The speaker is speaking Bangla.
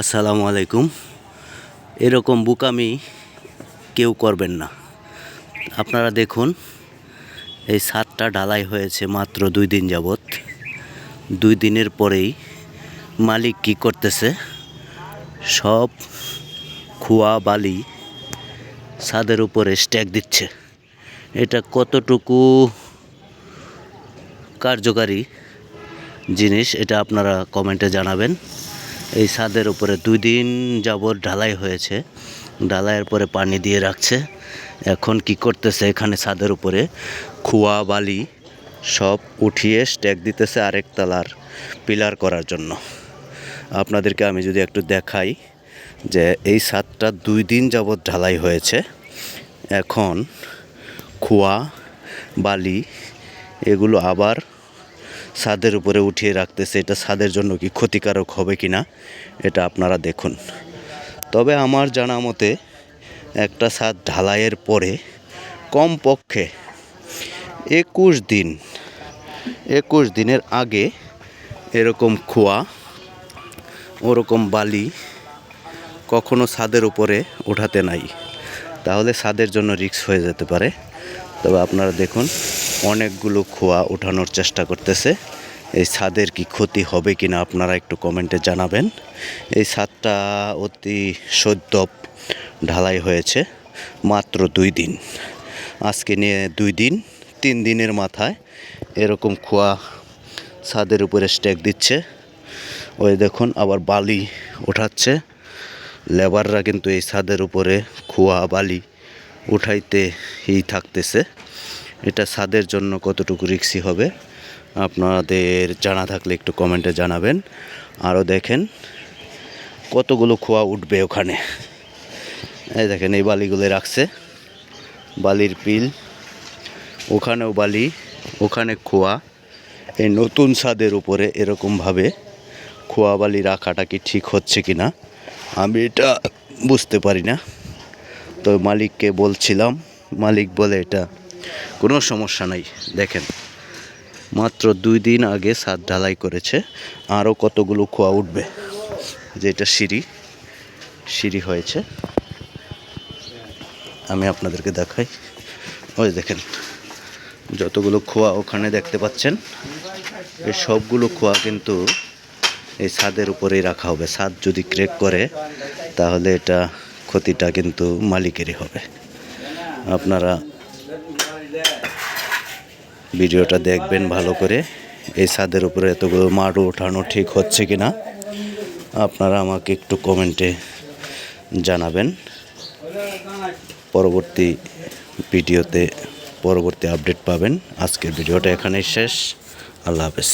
আসসালামু আলাইকুম। এরকম বুকামি কেউ করবেন না। আপনারা দেখুন, এই ছাদটা ঢালাই হয়েছে মাত্র দুই দিন যাবৎ। দুই দিনের পরেই মালিক কি করতেছে? সব খোয়া বালি ছাদের উপরে স্ট্যাক দিচ্ছে। এটা কতটুকু কার্যকারী জিনিস, এটা আপনারা কমেন্টে জানাবেন। এই ছাদের উপরে দুই দিন যাবৎ ঢালাই হয়েছে। ঢালাইয়ের পরে পানি দিয়ে রাখছে। এখন কি করতেছে এখানে ছাদের উপরে? খোয়া বালি সব উঠিয়ে স্ট্যাক দিতেছে আরেক তালার পিলার করার জন্য। আপনাদেরকে আমি যদি একটু দেখাই যে এই ছাদটা দুই দিন যাবৎ ঢালাই হয়েছে। এখন খোয়া বালি এগুলো আবার ছাদের উপরে উঠিয়ে রাখতেছে, এটা ছাদের জন্য কি ক্ষতিকারক হবে কি না এটা আপনারা দেখুন। তবে আমার জানা মতে, একটা ছাদ ঢালাইয়ের পরে কমপক্ষে একুশ দিন, একুশ দিনের আগে এরকম খোয়া, ওরকম বালি কখনো ছাদের উপরে ওঠাতে নাই। তাহলে ছাদের জন্য রিক্স হয়ে যেতে পারে। তবে আপনারা দেখুন অনেকগুলো খোয়া ওঠানোর চেষ্টা করতেছে। এই ছাদের কি ক্ষতি হবে কি না আপনারা একটু কমেন্টে জানাবেন। এই ছাদটা অতি সদ্য ঢালাই হয়েছে, মাত্র দুই দিন। আজকে নিয়ে দুই দিন, তিন দিনের মাথায় এরকম খোয়া ছাদের উপরে স্টেক দিচ্ছে। ওই দেখুন, আবার বালি ওঠাচ্ছে। লেবাররা কিন্তু এই ছাদের উপরে খোয়া বালি উঠাইতে ই থাকতেছে। এটা ছাদের জন্য কতটুকু রিক্সি হবে, আপনাদের জানা থাকলে একটু কমেন্টে জানাবেন। আরও দেখেন, কতগুলো খোয়া উঠবে ওখানে। এই দেখেন, এই বালিগুলো রাখছে। বালির পিল, ওখানেও বালি, ওখানে খোয়া। এই নতুন ছাদের উপরে এরকমভাবে খোয়া বালি রাখাটা কি ঠিক হচ্ছে কি না, আমি এটা বুঝতে পারি না। তো মালিককে বলছিলাম, মালিক বলে এটা কোনো সমস্যা নাই, দেখেন। মাত্র দুই দিন আগে ছাদ ঢালাই করেছে, আরও কতগুলো খোয়া উঠবে যেটা সিঁড়ি সিঁড়ি হয়েছে। আমি আপনাদেরকে দেখাই। ওই দেখেন, যতগুলো খোয়া ওখানে দেখতে পাচ্ছেন, এই সবগুলো খোয়া কিন্তু এই ছাদের উপরেই রাখা হবে। ছাদ যদি ক্রেক করে, তাহলে এটা ক্ষতিটা কিন্তু মালিকেরই হবে। আপনারা ভিডিওটা দেখবেন ভালো করে। এই ছাদের উপরে এতগুলো মাড়ু ওঠানো ঠিক হচ্ছে কি না আপনারা আমাকে একটু কমেন্টে জানাবেন। পরবর্তী ভিডিওতে পরবর্তী আপডেট পাবেন। আজকের ভিডিওটা এখানেই শেষ। আল্লাহ হাফেজ।